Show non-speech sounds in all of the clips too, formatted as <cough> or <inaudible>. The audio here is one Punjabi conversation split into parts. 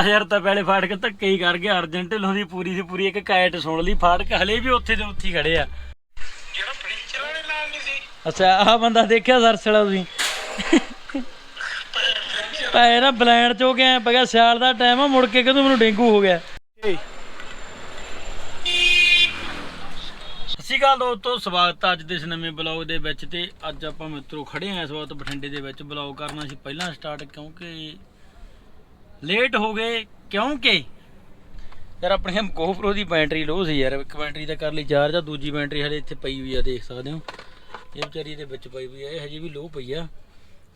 ਹਜ਼ਾਰ ਤਾਂ ਪਹਿਲੇ ਫਾਟਕ ਧੱਕੇ ਹੀ ਕਰ ਗਿਆ ਅਰਜਨ ਢਿੱਲੋਂ ਦੀ ਪੂਰੀ ਦੀ ਪੂਰੀ ਇੱਕ ਕਾਇਟ ਸੁਣ ਲਈ ਫਾਟਕ ਹਲੇ ਵੀ ਉੱਥੇ ਦੇ ਉੱਥੇ ਖੜੇ ਆ। ਜਿਹੜਾ ਫਰਨੀਚਰ ਵਾਲੇ ਨਾਲ ਨਹੀਂ ਸੀ। ਅੱਛਾ ਆਹ ਬੰਦਾ ਦੇਖਿਆ ਸਰਸਲਾ ਤੁਸੀਂ? ਪੈ ਨਾ ਬਲੈਂਡ ਚੋ ਗਿਆ ਪਗਾ ਸਿਆਲ ਦਾ ਟਾਈਮ ਆ ਮੁੜ ਕੇ ਕਦੋਂ ਮੈਨੂੰ ਡੇਂਗੂ ਹੋ ਗਿਆ? ਸਤਿ ਸ਼੍ਰੀ ਅਕਾਲ ਦੋਸਤੋ ਸਵਾਗਤ ਹੈ ਅੱਜ ਦੇ ਇਸ ਨਵੇਂ ਬਲੌਗ ਦੇ ਵਿੱਚ ਤੇ ਅੱਜ ਆਪਾਂ ਮਿੱਤਰੋ ਖੜੇ ਹਾਂ ਇਸ ਵਕਤ ਬਠਿੰਡੇ ਦੇ ਵਿੱਚ। ਬਲੌਗ ਕਰਨਾ ਸੀ ਪਹਿਲਾਂ ਸਟਾਰਟ ਕਿਉਂਕਿ ਲੇਟ ਹੋ ਗਏ ਕਿਉਂਕਿ ਯਾਰ ਆਪਣੀ GoPro ਦੀ ਬੈਟਰੀ ਲੋ ਸੀ ਯਾਰ ਇੱਕ ਬੈਟਰੀ ਤਾਂ ਕਰ ਲਈ ਚਾਰਜ ਆ ਦੂਜੀ ਬੈਟਰੀ ਹਲੇ ਇੱਥੇ ਪਈ ਹੋਈ ਆ ਦੇਖ ਸਕਦੇ ਹੋ। ਇਹ ਵਿਚਾਰੀ ਦੇ ਵਿੱਚ ਪਈ ਹੋਈ ਆ ਇਹ ਹਜੇ ਵੀ ਲੋ ਪਈ ਆ।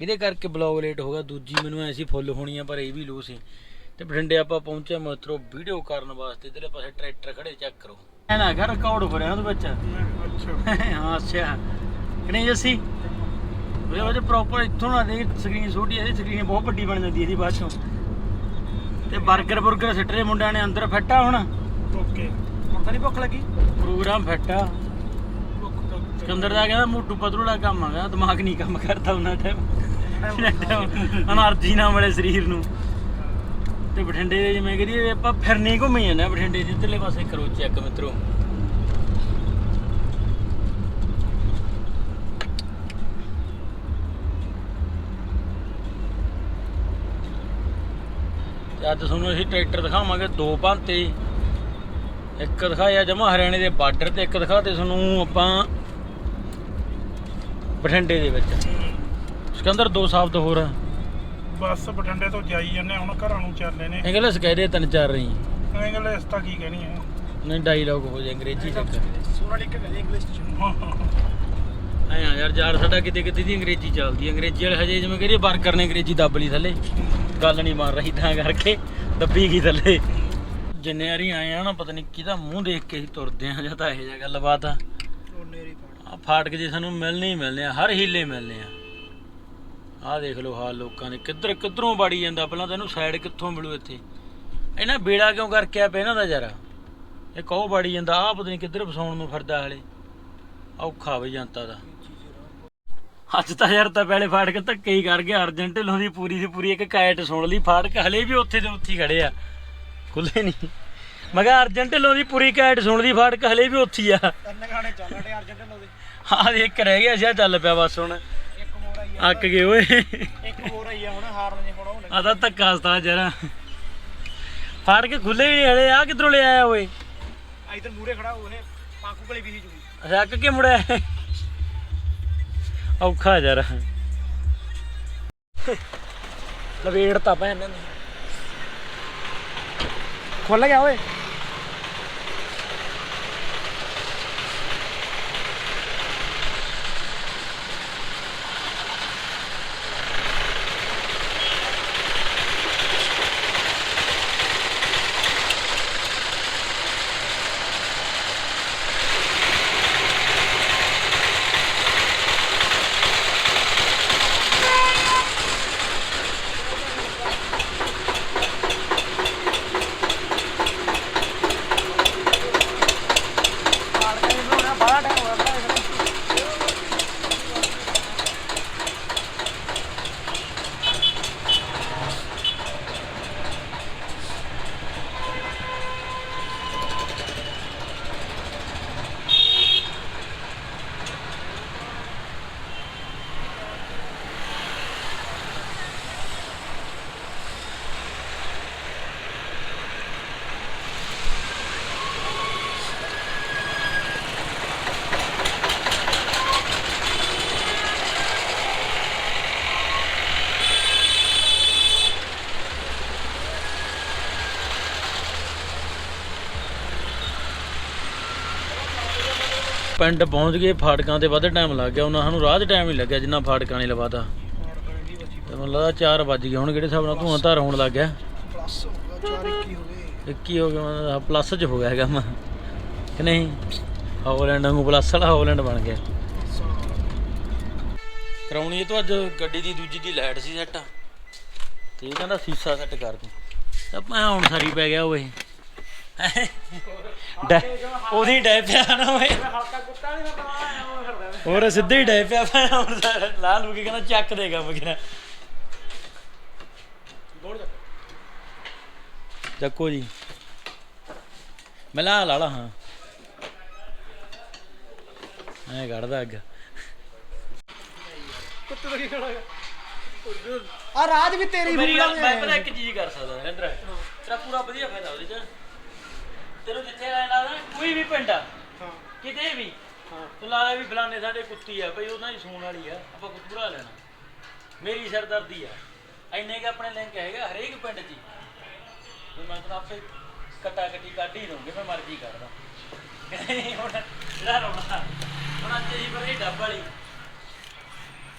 ਇਹਦੇ ਕਰਕੇ ਬਲੌਗ ਲੇਟ ਹੋ ਗਿਆ ਦੂਜੀ ਮੈਨੂੰ ਐਸੀ ਫੁੱਲ ਹੋਣੀ ਆ ਪਰ ਇਹ ਵੀ ਲੋ ਸੀ। ਤੇ ਬਠਿੰਡੇ ਆਪਾਂ ਪਹੁੰਚੇ ਮਿੱਤਰੋ ਵੀਡੀਓ ਕਰਨ ਵਾਸਤੇ ਇਧਰਲੇ ਪਾਸੇ ਟਰੈਕਟਰ ਖੜੇ ਚੈੱਕ ਕਰੋ। ਐਨਾ ਘਰ ਰਿਕਾਰਡ ਹੋ ਰਿਹਾ ਉਹਦੇ ਵਿੱਚ। ਅੱਛਾ। ਹਾਂ ਅੱਛਾ। ਕਿ ਨਹੀਂ ਜੱਸੀ? ਉਹਦੇ ਪ੍ਰੋਪਰ ਇੱਥੋਂ ਨਾ ਦੇ ਸਕਰੀਨ ਛੋਟੀ ਇਹਦੀ ਸਕਰੀਨ ਬਹੁਤ ਵੱਡੀ ਬਣ ਜਾਂਦੀ ਇਹਦੀ ਬਾਅਦ ਚੋਂ। ਤੇ 버ਗਰ 버ਗਰ ਸਿੱਟ ਮੁੰਡਿਆਂ ਨੇ ਅੰਦਰ ਫਿੱਟ ਆ ਹੁਣ। ਓਕੇ। ਹੁਣ ਤਾਂ ਨਹੀਂ ਭੁੱਖ ਲੱਗੀ? Programme fit. ਸਿਕੰਦਰ ਦਾ ਕਹਿੰਦਾ ਮੋਟੂ ਪਤਲੂ ਕੰਮ ਆਗਾ ਦਿਮਾਗ ਨਹੀਂ ਕੰਮ ਕਰਦਾ ਉਹਨਾਂ ਟਾਈਮ ਅਨਰਜੀ <laughs> ਨਾ ਮਿਲੇ ਸਰੀਰ ਨੂੰ। ਤੇ ਬਠਿੰਡੇ ਦੇ ਜਿਵੇਂ ਕਰੀਏ ਆਪਾਂ ਫਿਰਨੇ ਘੁੰਮੀ ਜਾਂਦੇ ਬਠਿੰਡੇ ਦੇ ਇੱਧਰਲੇ ਪਾਸੇ ਕਰੋ ਚੈੱਕ ਮਿੱਤਰੋ। ਤੇ ਅੱਜ ਤੁਹਾਨੂੰ ਅਸੀਂ ਟਰੈਕਟਰ ਦਿਖਾਵਾਂਗੇ ਦੋ ਭਾਂਤੇ। ਇੱਕ ਦਿਖਾਇਆ ਜਮਾ ਹਰਿਆਣੇ ਦੇ ਬਾਰਡਰ ਤੇ ਇੱਕ ਦਿਖਾਤੇ ਤੁਹਾਨੂੰ ਆਪਾਂ ਬਠਿੰਡੇ ਦੇ ਵਿੱਚ। ਸਿਕੰਦਰ ਦੋ ਸ਼ਬਦ ਹੋਰ ਬੱਸ ਬਠਿੰਡੇ ਤੋਂ ਜਾਈ ਜਾਂਦੇ ਹੁਣ ਘਰਾਂ ਨੂੰ ਚੱਲੇ ਨੇ। ਇੰਗਲਿਸ਼ ਕਹਿ ਰਹੇ ਤਿੰਨ ਚਾਰ ਰਹੀ। ਇੰਗਲਿਸ਼ ਤਾਂ ਕੀ ਕਹਿਣੀ ਹੈ ਨਹੀਂ ਡਾਇਲੌਗ ਹੋ ਜਾ ਅੰਗਰੇਜ਼ੀ ਚੱਕਰ ਸੋਨਾ ਲਿਖ ਕੇ ਇੰਗਲਿਸ਼ ਚ। ਐ ਆ ਯਾਰ ਯਾਰ ਸਾਡਾ ਕਿਤੇ ਕਿਤੇ ਦੀ ਅੰਗਰੇਜ਼ੀ ਚੱਲਦੀ ਅੰਗਰੇਜ਼ੀ ਵਾਲੇ ਹਜੇ ਜਿਵੇਂ ਕਰੀਏ ਵਰਕਰ ਨੇ ਅੰਗਰੇਜ਼ੀ ਦੱਬ ਲਈ ਥੱਲੇ। ਗੱਲ ਨਹੀਂ ਬਣ ਰਹੀ ਤਾਂ ਕਰਕੇ, ਦੱਬੀ ਗਈ ਥੱਲੇ। ਜਿੰਨੇ ਵਾਰੀ ਆਏ ਆ ਨਾ, ਪਤਾ ਨਹੀਂ ਕਿਹਦਾ ਮੂੰਹ ਦੇਖ ਕੇ ਹੀ ਤੁਰਦੇ ਆ, ਜਾਂ ਤਾਂ ਇਹੋ ਜਿਹਾ ਗੱਲਬਾਤ ਆ। ਨੇਰੀ ਆ ਫਾਟਕ ਜੇ ਸਾਨੂੰ ਮਿਲਣੇ ਹੀ ਮਿਲਣੇ ਆ, ਹਰ ਹੀਲੇ ਮਿਲਣੇ ਆ। ਆਹ ਦੇਖ ਲਓ ਹਾਲ ਲੋਕਾਂ ਨੇ ਕਿੱਧਰ ਕਿੱਧਰੋਂ ਬਾੜੀ ਜਾਂਦਾ, ਪਹਿਲਾਂ ਤੈਨੂੰ ਸਾਈਡ ਕਿੱਥੋਂ ਮਿਲੂ ਇੱਥੇ? ਇਹਨਾਂ ਬੇੜਾ ਕਿਉਂ ਕਰਕੇ ਆ ਪਿਆ ਇਹਨਾਂ ਦਾ ਯਾਰ? ਇਹ ਕਹੋ ਬਾੜੀ ਜਾਂਦਾ, ਆਹ ਪਤਾ ਨਹੀਂ ਕਿੱਧਰ ਫਸਾਉਣ ਨੂੰ ਫਿਰਦਾ ਹਲੇ। ਔਖਾ ਵੀ ਜਨਤਾ ਦਾ। ਅੱਜ ਤਾਂ ਯਾਰ ਤਾਂ ਪਹਿਲੇ ਫਾਟਕ ਧੱਕੇ ਹੀ ਕਰ ਗਿਆ ਅਰਜਨ ਢਿੱਲੋਂ ਦੀ ਪੂਰੀ ਦੀ ਪੂਰੀ ਇੱਕ ਕਾਇਟ ਸੁਣ ਲਈ। ਫਾਟਕ ਹਲੇ ਵੀ ਉੱਥੇ ਦੇ ਉੱਥੇ ਖੜੇ ਆ। ਖੁੱਲੇ ਨਹੀਂ। ਮੈਂ ਕਿਹਾ ਅਰਜਨ ਢਿੱਲੋਂ ਦੀ ਪੂਰੀ ਕਾਇਟ ਸੁਣ ਲਈ ਫਾਟਕ ਹਲੇ ਵੀ ਉੱਥੇ ਆ। ਤਿੰਨ ਗਾਣੇ ਚੱਲ ਰਹੇ ਅਰਜੈਂਟਨ ਦੇ। ਹਾਂ ਇੱਕ ਰਹਿ ਗਿਆ ਸੀ ਚੱਲ ਪਿਆ ਬਸ ਹੁਣ। ਇੱਕ ਹੋਰ ਆਈ ਅੱਕ ਗਏ ਓਏ। ਇੱਕ ਹੋਰ ਆਈ ਆ ਹੁਣ ਹਾਰਨ ਹੁਣ ਆ ਤਾਂ ਧੱਕਾ ਸਤਾ ਜਰਾ। ਫਾੜ ਕੇ ਖੁੱਲੇ ਹੀ ਹਲੇ ਆ ਕਿਧਰੋਂ ਲੈ ਆਇਆ ਓਏ? ਇਧਰ ਮੂਰੇ ਖੜਾ ਉਹਨੇ ਪਾਕੂ ਗਲੀ ਵੀ ਸੀ ਅੱਛਾ ਅੱਕ ਕੇ ਮੁੜਿਆ? ਔਖਾ ਯਾਰ। ਲਵੇੜ ਤਾਂ ਭੈਣ ਨੇ। ਖੁੱਲ ਗਿਆ ਓਏ ਬੜਾ ਟਾਈਮ ਹੋ ਗਿਆ ਪਿੰਡ ਪਹੁੰਚ ਗਏ, ਫਾਟਕਾਂ ਤੇ ਵੱਧ ਟਾਈਮ ਲੱਗ ਗਿਆ। ਉਹਨਾਂ ਨੂੰ ਰਾਹ 'ਚ ਟਾਈਮ ਹੀ ਲੱਗਿਆ ਜਿੰਨਾ ਫਾਟਕਾਂ ਨੇ ਲਵਾਤਾ। ਤੇ ਮੈਨੂੰ ਲੱਗਦਾ 4 ਵੱਜ ਗਏ ਹੁਣ, ਕਿਹੜੇ ਹਿਸਾਬ ਨਾਲ ਧੂਆਂ ਧਾਰ ਹੋਣ ਲੱਗ ਗਿਆ। ਪਲੱਸ ਹੋ 4 21 ਹੋ ਗਏ 21 ਹੋ ਗਿਆ ਮਤਲਬ ਪਲੱਸ 'ਚ ਹੋ ਗਿਆ ਕੰਮ ਕਿ ਨਹੀਂ? ਹੌਲੈਂਡ ਵਾਂਗੂ ਪਲੱਸ ਵਾਲਾ ਹੌਲੈਂਡ ਬਣ ਗਿਆ। ਕਰਾਉਣੀ ਇਹ ਤੋਂ ਅੱਜ ਗੱਡੀ ਦੀ ਦੂਜੀ ਦੀ ਲਾਈਟ ਸੀ ਸੈੱਟ ਤੇ ਇਹ ਕਹਿੰਦਾ ਸੀਸਾ ਸੈੱਟ ਕਰ ਦੂੰ ਤਾਂ ਮੈਂ ਹੁਣ ਸਾਰੀ ਪੈ ਗਿਆ ਓਏ। ਉਹਦੀ ਡੈ ਪਿਆ ਨਾ ਓਏ। ਹਲਕਾ ਕੁੱਤਾ ਨਹੀਂ ਮੈਂ ਫਿਰਦਾ ਹੋਰ ਸਿੱਧੇ ਹੀ ਡੈ ਪਿਆ ਮੈਂ ਹੁਣ ਲਾਲ ਹੋ ਕੇ ਕਹਿੰਦਾ ਚੱਕ ਦੇਗਾ ਜਾ ਚੱਕੋ ਜੀ। ਮਿਲਾ ਲਾ ਲਾ ਹਾਂ। ਐ ਕੱਢਦਾ ਅੱਗ। ਆ ਰਾਜ ਵੀ ਤੇਰੀ ਮੇਰੀ ਗੱਲ ਮੈਂ ਪਤਾ ਇੱਕ ਚੀਜ਼ ਕਰ ਸਕਦਾ ਨਰਿੰਦਰ। ਤੇਰਾ ਪੂਰਾ ਵਧੀਆ ਫਾਇਦਾ ਉਹਦੇ ਚ। ਤੈਨੂੰ ਜਿੱਥੇ ਲੈਣਾ ਨਾ ਕੋਈ ਵੀ ਪਿੰਡ ਆ। ਕਿਤੇ ਵੀ। ਤੂੰ ਲਾ ਵੀ ਫਲਾਣੇ ਸਾਡੇ ਕੁੱਤੀ ਆ ਬਈ ਉਹਨਾਂ ਦੀ ਸੂਣ ਵਾਲੀ ਆ ਆਪਾਂ ਕੁੱਤੂਰਾ ਲੈਣਾ। ਮੇਰੀ ਸਰਦਰਦੀ ਆ। ਇੰਨੇ ਕਿ ਆਪਣੇ ਲਿੰਕ ਹੈਗਾ ਹਰੇਕ ਪਿੰਡ 'ਚ ਹੀ। ਵੀ ਮੈਂ ਤਾਂ ਆਪੇ ਕੱਟਾ ਕੱਟੀ ਕੱਢ ਹੀ ਦਊਂਗੇ ਮੈਂ ਮਰਜ਼ੀ ਕਰਦਾ। ਹੁਣ ਜਿਹੜਾ ਰੋਣਾ ਹੁਣ ਅੱਜ ਹੀ ਬੜੀ ਡੱਬ ਵਾਲੀ।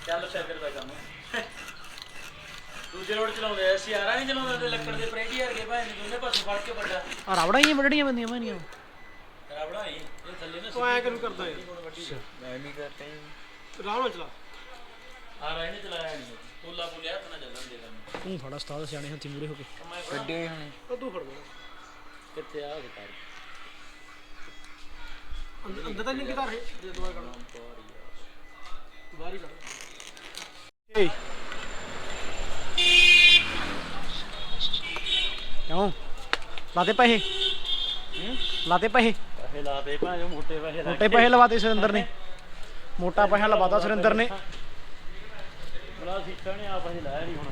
ਚੱਲ ਫਿਕਰ ਦਾ ਕੰਮ। ਦੂਜੇ ਰੋਡ ਚਲਾਉਂਦੇ ਆ ਸਿਆਰਾ ਨਹੀਂ ਚਲਾਉਂਦੇ ਤੇ ਲੱਕੜ ਦੇ ਪ੍ਰੇਟੀ ਵਰਗੇ ਭਾਵੇਂ ਨੀ ਦੋਨੇ ਪਾਸੇ ਫੜ ਕੇ ਵੱਡਾ। ਆ ਰਾਵੜਾਂ ਹੀ ਵੱਡੜੀਆਂ ਬੰਦੀਆਂ ਮੈਨੀਆਂ ਰਬੜਾ ਹੀ ਇਹ ਥੱਲੇ ਨਾ ਉਹ ਐਂ ਕਿਉਂ ਕਰਦਾ ਹੈ ਮੈਂ ਨਹੀਂ ਕਰਤਾ ਰਾਮ ਨਾਲ ਚਲਾ। ਆ ਰਾਇ ਨੇ ਚਲਾਇਆ ਨਹੀਂ। ਕੋਲਾ ਬੋਲਿਆ ਤਾਂ ਚੱਲਣ ਦੇ ਕੰਮ। ਤੂੰ ਫੜਾ ਉਸਤਾਦ ਸਿਆਣੇ ਹੱਥੀ ਮੂਰੇ ਹੋ ਕੇ। ਮੈਂ ਕੱਢੇ ਹੁਣ। ਉਹ ਤੂੰ ਫੜ ਕਿੱਥੇ ਆ ਬਤਾ ਅੰਦਰ ਅੰਦਰ ਤਾਂ ਨਹੀਂ ਕਿਦਾਰ ਹੈ? ਜੇ ਦੁਆ ਕਰਨਾ ਬਾਹਰ ਹੀ ਕਰ ਏ ਕਿਉਂ? ਲਾਤੇ ਪੈਸੇ? ਲਾਤੇ ਪੈਸੇ? ਪੈਸੇ ਲਾ ਦੇ ਭਾਵੇਂ ਮੋਟੇ ਪੈਸੇ ਲਾ ਮੋਟੇ ਪੈਸੇ ਲਵਾਤੇ ਸੁਰਿੰਦਰ ਨੇ। ਮੋਟਾ ਪੈਸਾ ਲਵਾਤਾ ਸੁਰਿੰਦਰ ਨੇ। ਬਲਾ ਸੀਟਾਂ ਨੇ ਆਪ ਅਸੀਂ ਲਾਇਆ ਨਹੀਂ ਹੁਣ।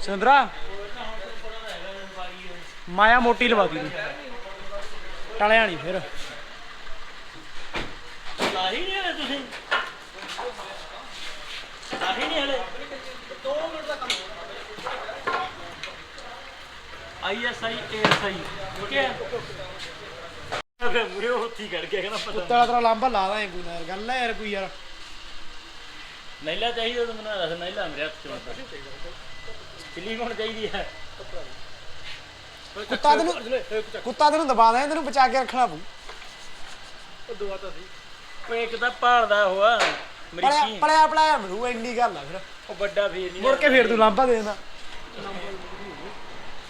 ਸੁਰਿੰਦਰਾ ਮਾਇਆ ਮੋਟੀ ਲਵਾਤੀ ਤੂੰ ਟਲਿਆ ਨਹੀਂ ਫਿਰ। ਲਾਹੀ ਨਹੀਂ ਹਲੇ ਤੁਸੀਂ? ਲਾਹੀ ਨਹੀਂ ਹਲੇ 2 ਮਿੰਟ ਦਾ ਕੰਮ ਆਈਐਸਆਈ ਏਐਸਆਈ ਓਕੇ ਅਬੇ ਮੁਰੇ ਹੋਤੀ ਕਰ ਗਿਆ ਕਹਿੰਦਾ ਪਤਾ ਤੇਰਾ ਤੇਰਾ ਲਾਂਬਾ ਲਾ ਦਾਂ ਕੋਈ ਨਾ ਯਾਰ ਗੱਲ ਹੈ ਯਾਰ ਕੋਈ ਯਾਰ। ਨੈਲਾ ਚਾਹੀਦਾ ਤਾਂ ਮੈਨੂੰ ਦੱਸ ਨੈਲਾ ਮੇਰੇ ਹੱਥ ਚ ਚਿੱਲੀ ਕੋਣ ਚਾਹੀਦੀ ਹੈ? ਕੁੱਤਾ ਤੈਨੂੰ ਕੁੱਤਾ ਤੈਨੂੰ ਦਬਾ ਦੇ ਤੈਨੂੰ ਬਚਾ ਕੇ ਰੱਖਣਾ ਪਊ। ਉਹ ਦੁਆ ਤਾਂ ਸੀ। ਓਏ ਇੱਕ ਤਾਂ ਭਾਲਦਾ ਹੋਆ ਮਰੀਕੀ ਪੜਿਆ ਪੜਿਆ ਮਿਲੂ ਇੰਨੀ ਗੱਲ ਆ ਫਿਰ। ਉਹ ਵੱਡਾ ਫੇਰ ਨਹੀਂ ਮੁੜ ਕੇ ਫੇਰ ਤੂੰ ਲਾਂਬਾ ਦੇ ਦਿੰਦਾ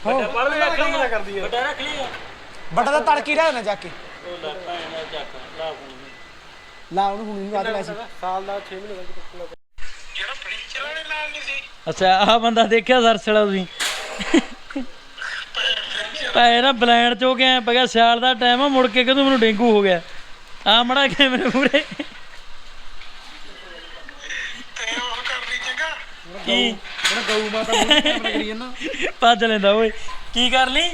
ਵੱਡਾ ਪੜ ਲੈ ਰੱਖ ਕੰਮ ਕਰਦੀ ਹੈ। ਵੱਡਾ ਰੱਖ ਲਿਆ। ਵੱਡਾ ਤਾਂ ਤੜਕੀ ਰਹਿ ਦੇਣਾ ਜਾ ਕੇ। ਉਹ ਲੈ ਭੈਣ ਦਾ ਚੱਕ ਲਾ ਫੋਨ ਲਾ ਉਹਨੂੰ ਹੁਣ ਨਹੀਂ ਬਾਤ ਲੈ ਸੀ। ਸਾਲ ਦਾ 6 ਮਹੀਨੇ ਦਾ ਜਿਹੜਾ ਫਰਨੀਚਰ ਵਾਲੇ ਨਾਲ ਨਹੀਂ ਸੀ। ਅੱਛਾ ਆਹ ਬੰਦਾ ਦੇਖਿਆ ਸਰਸਲਾ ਤੁਸੀਂ? ਪੈ ਨਾ ਬਲੈਂਡ ਚੋ ਕੇ ਪਗਾ ਸਿਆਲ ਦਾ ਟਾਈਮ ਆ ਮੁੜ ਕੇ ਕਦੋਂ ਮੈਨੂੰ ਡੇਂਗੂ ਹੋ ਗਿਆ। ਆ ਮੜਾ ਕੇ ਮੇਰੇ ਮੂਰੇ ਤੇ ਉਹ ਕਰਨੀ ਚੰਗਾ ਕੀ? ਉਹਨੇ ਗਊ ਮਾਤਾ ਨੂੰ ਕੈਮਰਾ ਕਰੀ ਜਾਂਦਾ। ਭੱਜ ਲੈਂਦਾ ਓਏ। ਕੀ ਕਰ ਲਈ?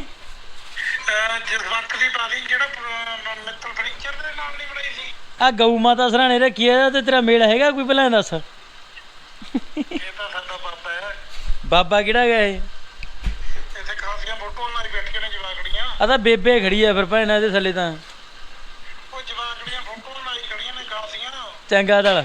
ਜਸਵੰਤ ਦੀ ਟਾਲੀ ਜਿਹੜਾ ਪ- ਮਿੱਤਲ ਫਰਨੀਚਰ ਦੇ ਨਾਲ ਨਹੀਂ ਬਣਾਈ ਸੀ। ਆ ਗਊ ਮਾਤਾ ਸਰਾਣੇ ਰੱਖੀ ਆ ਤੇ ਤੇਰਾ ਮੇਲ ਹੈਗਾ ਕੋਈ ਪਹਿਲਾਂ ਦੱਸ। ਇਹ ਤਾਂ ਸਾਡਾ ਬਾਬਾ ਹੈ। ਬਾਬਾ ਕਿਹੜਾ ਗਿਆ ਇਹ? ਇੱਥੇ ਖਾਸੀਆਂ ਫੋਟੋਆਂ ਨਾਲ ਹੀ ਬੈਠੀਆਂ ਨੇ ਜਵਾਕੜੀਆਂ। ਆ ਤਾਂ ਬੇਬੇ ਖੜੀ ਆ ਫਿਰ ਭੈਣਾਂ ਇਹਦੇ ਥੱਲੇ ਤਾਂ। ਉਹ ਜਵਾਕੜੀਆਂ ਫੋਟੋਆਂ ਨਾਲ ਹੀ ਖੜੀਆਂ ਨੇ ਖਾਸੀਆਂ। ਚੰਗਾ ਦਲ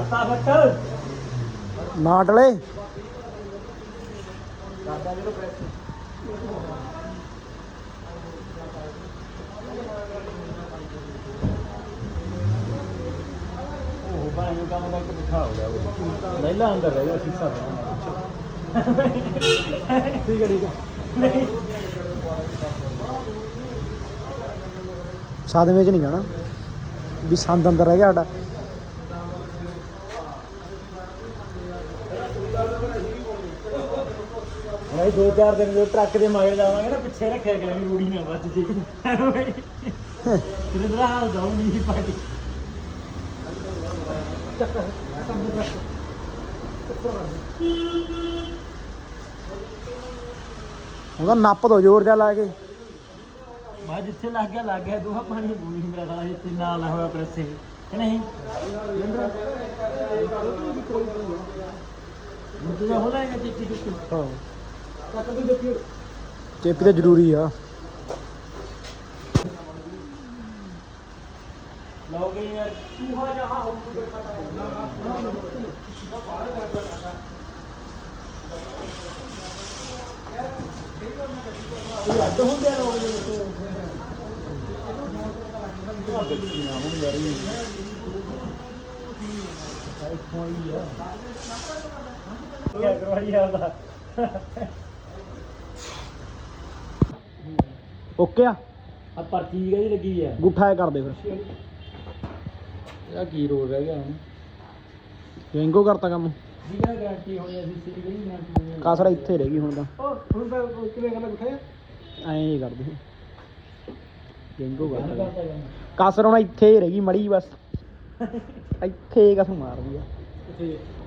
ਕਰਤਾ ਫੱਟ ਨਾ ਟਲੇ ਉਹ ਬਾਈ ਨੂੰ ਕੰਮ ਕਰਕੇ ਬਿਠਾ ਹੋ ਗਿਆ ਨੈਲਾ ਅੰਦਰ ਰਹਿ ਗਿਆ ਸੀਸਾ ਠੀਕ ਹੈ ਠੀਕ ਹੈ। ਨਹੀਂ ਸਾਦੇ ਵਿੱਚ ਨਹੀਂ ਜਾਣਾ। ਵੀ ਸੰਦ ਅੰਦਰ ਰਹਿ ਗਿਆ ਸਾਡਾ। ਨਹੀਂ ਦੋ ਚਾਰ ਦਿਨ ਜੋ ਟਰੱਕ ਦੇ ਮਗਰ ਜਾਵਾਂਗੇ ਨਾ ਪਿੱਛੇ ਰੱਖਿਆ ਕਰਾਂਗੇ ਰੂੜੀ ਨਾ ਵੱਜ ਜੇ। ਤੇਰੇ ਦਾ ਹਾਲ ਜਾਉ ਨਹੀਂ ਪਾਟੀ ਉਹਦਾ ਨੱਪ ਦੋ ਜ਼ੋਰ ਜਾ ਲਾ ਕੇ। ਮੈਂ ਜਿੱਥੇ ਲੱਗ ਗਿਆ ਲੱਗ ਗਿਆ ਦੋਹਾ ਪਾਣੀ ਬੂਣੀ ਮੇਰਾ ਸਾਲਾ ਇੱਥੇ ਨਾਲ ਹੋਇਆ ਪ੍ਰੈਸੇ ਕਿ ਨਹੀਂ? ਮੁੱਦੇ ਹੋ ਲਾਏਗਾ ਚਿੱਟੀ ਚਿੱਟੀ ਹਾਂ। ਚੇਪੀ ਤਾਂ ਜ਼ਰੂਰੀ ਆ ਲਓਗੇ ਯਾਰ ਚੂਹਾ ਜਹਾ ਹੋ ਕੇ ਬੈਠਾ ਤਾਂ ਇਹ ਅੱਡ ਹੁੰਦੇ ਆ ਲੋਕ ਜਿਹੜੇ ਕੀ ਕਰਵਾਈ ਜਾਂਦਾ ਓਕੇ ਆ। ਆ ਪਰਚੀ ਕਿਹਦੀ ਲੱਗੀ ਆ। ਗੁੱਠਾ ਇਹ ਕਰ ਦੇ ਫਿਰ। ਇਹਦਾ ਕੀ ਰੋਲ ਰਹਿ ਗਿਆ ਹੁਣ? ਕਿੰਗੋ ਕਰਤਾ ਕੰਮ। ਜਿਹਦਾ ਗਾਰੰਟੀ ਹੋਣੀ ਅਸੀਂ ਸਿੱਧੀ ਕਿਹੜੀ ਗਾਰੰਟੀ ਹੋਣੀ ਕਾਸਰ ਇੱਥੇ ਰਹਿ ਗਈ ਹੁਣ ਤਾਂ। ਉਹ ਹੁਣ ਤਾਂ ਉਹ ਕਿਵੇਂ ਕਹਿੰਦਾ ਬਿਠਾਇਆ ਐਂ ਹੀ ਕਰਦੇ ਕਿੰਗੋ ਗੱਲ ਕਰਤਾ। ਕਾਸਰ ਹੁਣ ਇੱਥੇ ਹੀ ਰਹਿ ਗਈ ਮੜੀ ਬਸ। ਇੱਥੇ ਕਸ ਮਾਰਦੀ ਆ।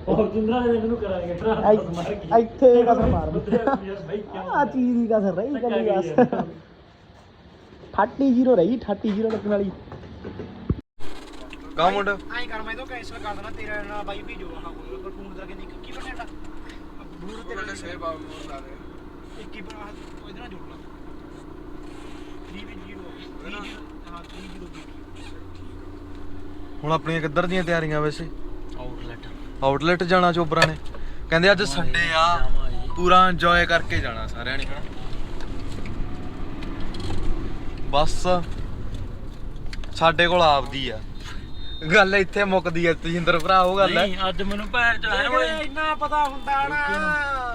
ਹੋਰ ਜਿੰਦਰਾ ਨੇ ਮੈਨੂੰ ਕਰਾਂਗੇ ਇੱਥੇ ਇੱਥੇ ਕਸ ਮਾਰਦੀ ਆ। ਚੀਜ਼ ਦੀ ਕਸਰ ਰਹੀ ਕਦੀ ਬਸ। 30 ਰਹੀ 30 ਲੱਗਣ ਵਾਲੀ ਕਾ ਮੁੰਡਾ? ਐਂ ਕਰ ਮੈਂ ਤਾਂ ਕੈਂਸਲ ਕਰ ਦੇਣਾ ਤੇਰਾ ਨਾਲ ਬਾਈ ਭੇਜੋ ਆਹ ਕੋਈ ਪਰ ਫੋਨ ਕਰਕੇ ਨਹੀਂ ਕੀ ਬਣਿਆ ਦਾ ਬਲੂ ਤੇਰਾ ਨੇ ਸੇਵ ਆ ਮੋਰ ਲਾ ਦੇ ਇੱਕ ਹੀ ਬਣਾ ਇਹਦੇ ਨਾਲ ਜੋੜ ਲਾ। 3 ਹਾਂ 30 ਹੁਣ ਆਪਣੀਆਂ ਕਿੱਧਰ ਦੀਆਂ ਤਿਆਰੀਆਂ ਵੈਸੇ? ਆਊਟਲੈਟ ਆਊਟਲੈਟ ਜਾਣਾ ਚੋਬਰਾਂ ਨੇ। ਕਹਿੰਦੇ ਅੱਜ ਸੰਡੇ ਆ। ਪੂਰਾ ਇੰਜੋਏ ਕਰਕੇ ਜਾਣਾ ਸਾਰਿਆਂ ਨੇ। ਹਨਾ ਬਸ ਸਾਡੇ ਕੋਲ ਆਪਦੀ ਆ। ਗੱਲ ਇੱਥੇ ਮੁੱਕਦੀ ਆ ਤਜਿੰਦਰ ਭਰਾ ਉਹ ਗੱਲ ਹੈ ਨਹੀਂ ਅੱਜ ਮੈਨੂੰ ਭੈਣ ਚ ਹੈ ਓਏ। ਇੰਨਾ ਪਤਾ ਹੁੰਦਾ ਨਾ।